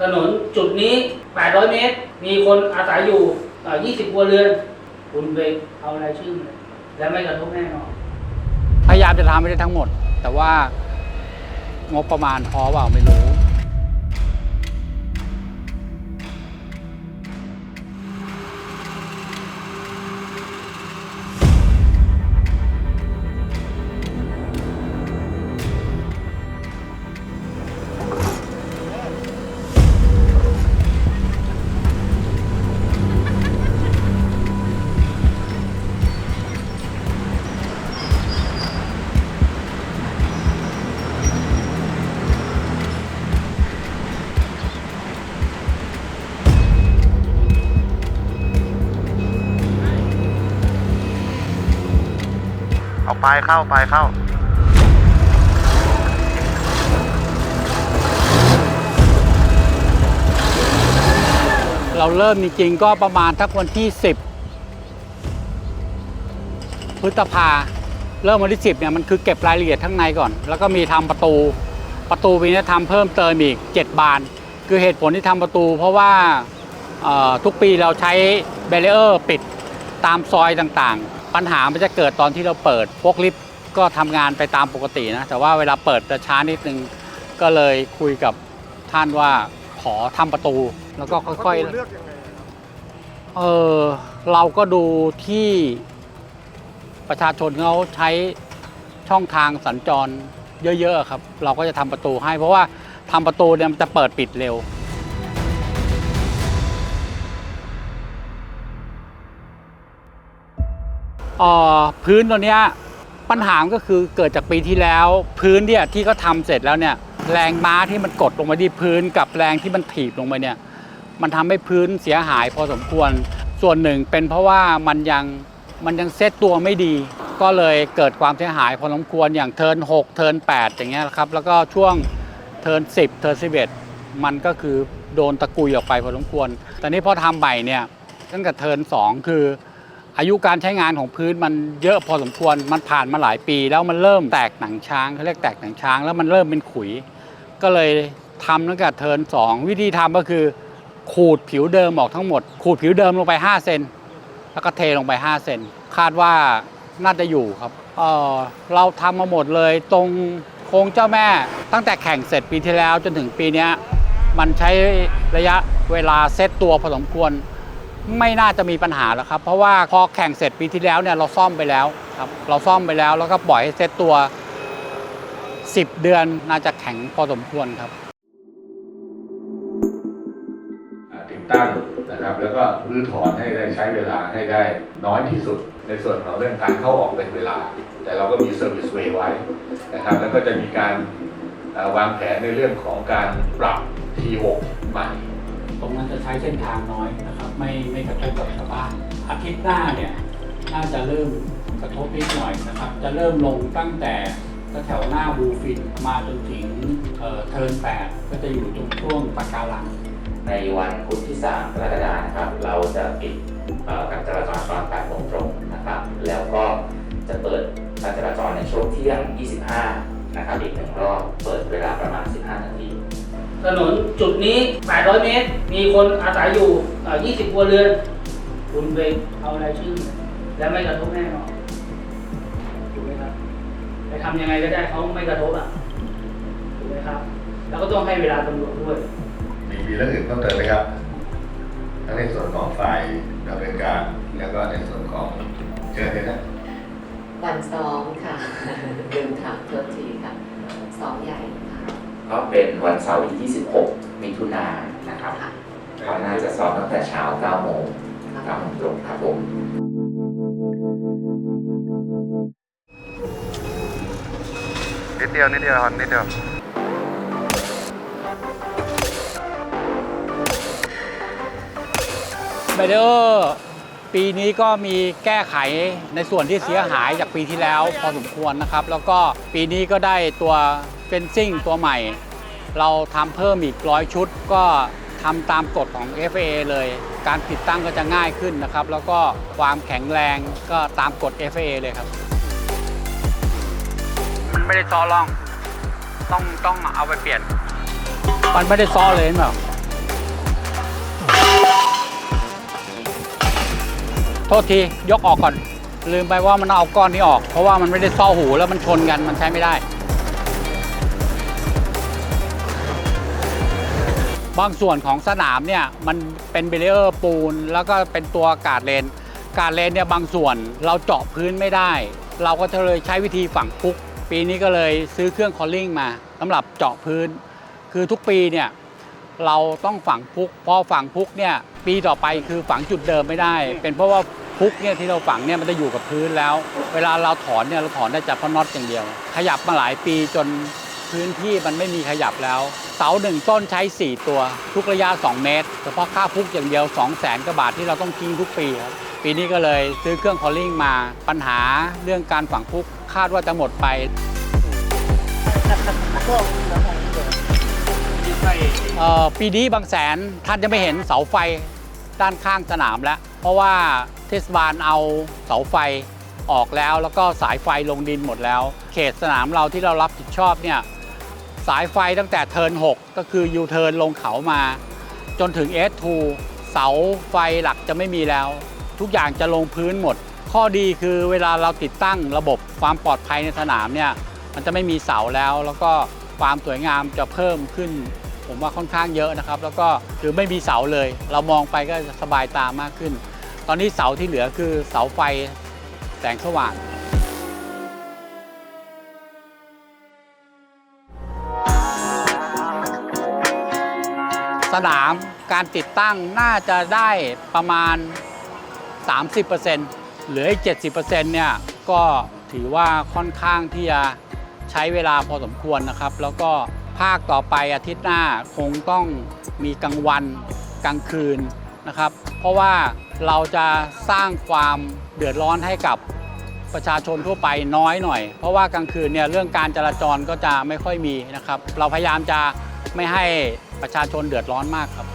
ถนนจุดนี้ 800 เมตร มีคนอาศัยอยู่เอ่อ20ครัวเรือน คุณไปเอารายชื่อมาเลยและไม่กระทบแน่นอน พยายามจะทำไม่ได้ทั้งหมด แต่ว่างบประมาณพอเปล่าไม่รู้ ลายเข้าปลายเข้า เราเริ่มจริงๆก็ประมาณทักวันที่ 10 พฤษภาเริ่มวันที่ 10เนี่ยมันคือเก็บรายละเอียดข้งในก่อน แล้วก็มีทำประตูประตูปีนี้ทำเพิ่มเติมอีก 7 บาน คือเหตุผลที่ทำประตู เพราะว่าทุกปีเราใช้เบรเออร์ปิดตามซอยต่างๆ ปัญหามันจะเกิดตอนที่เราเปิดพวกลิฟต์ก็ทำงานไปตามปกตินะ แต่ว่าเวลาเปิดจะช้านิดนึงก็เลยคุยกับท่านว่าขอทำประตู แล้วก็ค่อยๆเลือกยังไงเออเราก็ดูที่ประชาชนเขาใช้ช่องทางสัญจรเยอะๆครับ เราก็จะทำประตูให้ เพราะว่าทำประตูเนี่ยมันจะเปิดปิดเร็ว พื้นตัวเนี้ยปัญหาก็คือเกิดจากปีที่แล้ว พื้นเนี่ยที่เขาทำเสร็จแล้วเนี่ยแรงม้าที่มันกดลงไปที่พื้นกับแรงที่มันถีบลงไปเนี่ยมันทำให้พื้นเสียหายพอสมควร ส่วนหนึ่งเป็นเพราะว่ามันยังมันยังเซตตัวไม่ดี ก็เลยเกิดความเสียหายพอสมควรอย่างเทิร์น6เทิร์น8อย่างเงี้ยครับแล้วก็ช่วงเทิร์น10เทิร์น11 มันก็คือโดนตะกุยออกไปพอสมควร แต่นี้พอทำใหม่เนี่ยตั้งแต่เทิร์น2คือ อายุการใช้งานของพื้นมันเยอะพอสมควรมันผ่านมาหลายปี แล้วมันเริ่มแตกหนังช้างเขาเรียกแตกหนังช้าง แล้วมันเริ่มเป็นขุย ก็เลยทำตั้งแต่เทิร์น2วิธีทำก็คือ ขูดผิวเดิมออกทั้งหมด ขูดผิวเดิมลงไป5เซนแล้วก็เทลงไป5เซนคาดว่าน่าจะอยู่ครับเออเราทำมาหมดเลยตรงโค้งเจ้าแม่ ตั้งแต่แข่งเสร็จปีที่แล้วจนถึงปีนี้มันใช้ระยะเวลาเซตตัวพอสมควร ไม่น่าจะมีปัญหาแล้วครับ เพราะว่าพอแข่งเสร็จปีที่แล้วเนี่ยเราซ่อมไปแล้วครับเราซ่อมไปแล้วแล้วก็ปล่อยให้เซตตัว 10 เดือนน่าจะแข็งพอสมควรครับติดตั้งนะครับแล้วก็รื้อถอนให้ได้ใช้เวลาให้ได้น้อยที่สุด ในส่วนของเรื่องการเข้าออกเป็นเวลา แต่เราก็มีเซอร์วิสเวย์ไว้นะครับแล้วก็จะมีการวางแผนในเรื่องของการปรับ T6 ใหม่ รงนั้นจะใช้เส้นทางน้อยนะครับ ไม่ไม่กระทบกับชาวบ้านอาทิตย์หน้าเนี่ยน่าจะเริ่มกระทบนิดหน่อยนะครับ จะเริ่มลงตั้งแต่แถวหน้าบูฟินมาจนถึงเทิร์นแปดก็จะอยู่ตรงช่วงปากการังในวันพุธที่ 3 กรกฎาคมนะครับ เราจะปิดการจราจรตอน8โมงตรงนะครับ แล้วก็จะเปิดการจราจรในช่วงเที่ยง 25 นะครับ อีกหนึ่งรอบ เปิดเวลาประมาณ 15 นาที ถนนจุดนี้ 800 เมตร มีคนอาศัยอยู่เอ่อ20ครัวเรือน คุณไปเอารายชื่อมาและไม่กระทบแน่นอนถูกไหมครับไปทำยังไงก็ได้เขาไม่กระทบอะถูกไหมครับ แล้วก็ต้องให้เวลาตำรวจด้วย มีมีเรื่องอื่นเพิ่มเติมไหมครับ ทั้งในส่วนของฝ่ายดำเนินการแล้วก็ในส่วนของเชิญเลยนะวันซ้อมค่ะลืมถามโทษทีค่ะซ้อมใหญ่ค่ะ ก็เป็นวันเสาร์ที่ 26 มิถุนายนนะครับค่ะก็น่าจะซ้อมตั้งแต่เช้า9โมงค่ะ9โมงตรงครับผมนิดเดียวนิดเดียวครับนิดเดียวไบเดอร์ ปีนี้ก็มีแก้ไขในส่วนที่เสียหายจากปีที่แล้วพอสมควรนะครับ แล้วก็ปีนี้ก็ได้ตัวเฟนซิ่งตัวใหม่ เราทำเพิ่มอีกร้อยชุด ก็ทำตามกฎของ FAA เลย การติดตั้งก็จะง่ายขึ้นนะครับ แล้วก็ความแข็งแรงก็ตามกฎ FAA เลยครับมันไม่ได้ซ้อล่อง ต้องต้องเอาไปเปลี่ยน มันไม่ได้ซ้อเลยเห็นเโทษทียกออกก่อน ลืมไปว่ามันเอาก้อนนี้ออก เพราะว่ามันไม่ได้ซ่อหูแล้วมันชนกันมันใช้ไม่ได้ บางส่วนของสนามเนี่ยมันเป็นเบรเออร์ปูน แล้วก็เป็นตัวกาดเลน กาดเลนเนี่ยบางส่วนเราเจาะพื้นไม่ได้ เราก็เลยใช้วิธีฝังพุก ปีนี้ก็เลยซื้อเครื่องคอลลิ่งมาสำหรับเจาะพื้น คือทุกปีเนี่ยเราต้องฝังพุกพอฝังพุกเนี่ย ปีต่อไปคือฝังจุดเดิมไม่ได้ เป็นเพราะว่าพุกเนี่ยที่เราฝังเนี่ยมันจะอยู่กับพื้นแล้ว เวลาเราถอนเนี่ยเราถอนได้จากเพราะน็อตอย่างเดียว ขยับมาหลายปีจนพื้นที่มันไม่มีขยับแล้ว เสาหนึ่งต้นใช้ 4 ตัว ทุกระยะ 2 เมตร เฉพาะค่าพุกอย่างเดียว 2 0 0แสนกว่าบาทที่เราต้องทิ้งทุกปีครับปีนี้ก็เลยซื้อเครื่องคอลลิ่งมาปัญหาเรื่องการฝังพุกคาดว่าจะหมดไปเอ่อปีนี้บางแสนท่านจะไม่เห็นเสาไฟ ด้านข้างสนามแล้ว เพราะว่าเทศบาลเอาเสาไฟออกแล้ว แล้วก็สายไฟลงดินหมดแล้ว เขตสนามเราที่เรารับผิดชอบเนี่ยสายไฟตั้งแต่เทิร์น6 ก็คือยูเทิร์นลงเขามา จนถึง S2 เสาไฟหลักจะไม่มีแล้ว ทุกอย่างจะลงพื้นหมด ข้อดีคือเวลาเราติดตั้งระบบความปลอดภัยในสนามเนี่ยมันจะไม่มีเสาแล้ว แล้วก็ความสวยงามจะเพิ่มขึ้น ผมว่าค่อนข้างเยอะนะครับ แล้วก็คือไม่มีเสาเลย เรามองไปก็สบายตามากขึ้น ตอนนี้เสาที่เหลือคือเสาไฟแสงสว่างสนามการติดตั้งน่าจะได้ประมาณ 30%เหลืออีก 70%เนี่ยก็ถือว่าค่อนข้างที่จะใช้เวลาพอสมควรนะครับ แล้วก็ ภาคต่อไปอาทิตย์หน้าคงต้องมีกลางวันกลางคืนนะครับ เพราะว่าเราจะสร้างความเดือดร้อนให้กับประชาชนทั่วไปน้อยหน่อย เพราะว่ากลางคืนเนี่ยเรื่องการจราจรก็จะไม่ค่อยมีนะครับ เราพยายามจะไม่ให้ประชาชนเดือดร้อนมากครับ